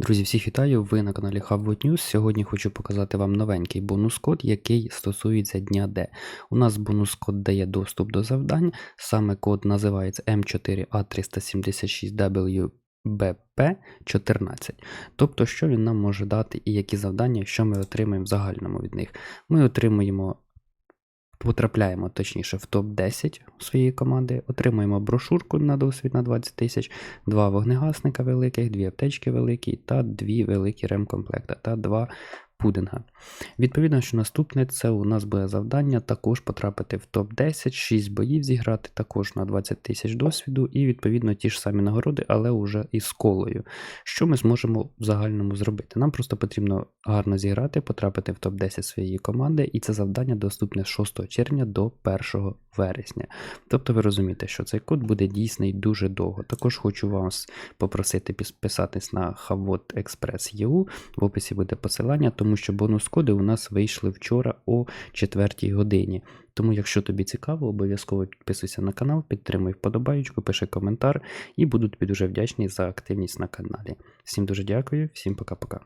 Друзі, всіх вітаю! Ви на каналі Hubwood News. Сьогодні хочу показати вам новенький бонус-код, який стосується дня Д. У нас бонус-код дає доступ до завдань. Саме код називається M4A376WBP14. Тобто, що він нам може дати і які завдання, що ми отримаємо в загальному від них. Ми отримуємо. Потрапляємо точніше в топ-10 своєї команди, отримуємо брошурку на досвід на 20 тисяч, два вогнегасника великих, дві аптечки великі та дві великі ремкомплекта та два пудинга. Відповідно, що наступне це у нас буде завдання також потрапити в топ-10, 6 боїв зіграти, також на 20 тисяч досвіду, і відповідно ті ж самі нагороди, але вже із колою. Що ми зможемо в загальному зробити? Нам просто потрібно гарно зіграти, потрапити в топ-10 своєї команди, і це завдання доступне з 6 червня до 1 вересня. Тобто ви розумієте, що цей код буде дійсний дуже довго. Також хочу вас попросити підписатись на Havot Express EU. В описі буде посилання, тому що бонус-коди у нас вийшли вчора о 4 годині. Тому, якщо тобі цікаво, обов'язково підписуйся на канал, підтримуй вподобайку, пиши коментар і буду тобі дуже вдячний за активність на каналі. Всім дуже дякую, всім пока-пока.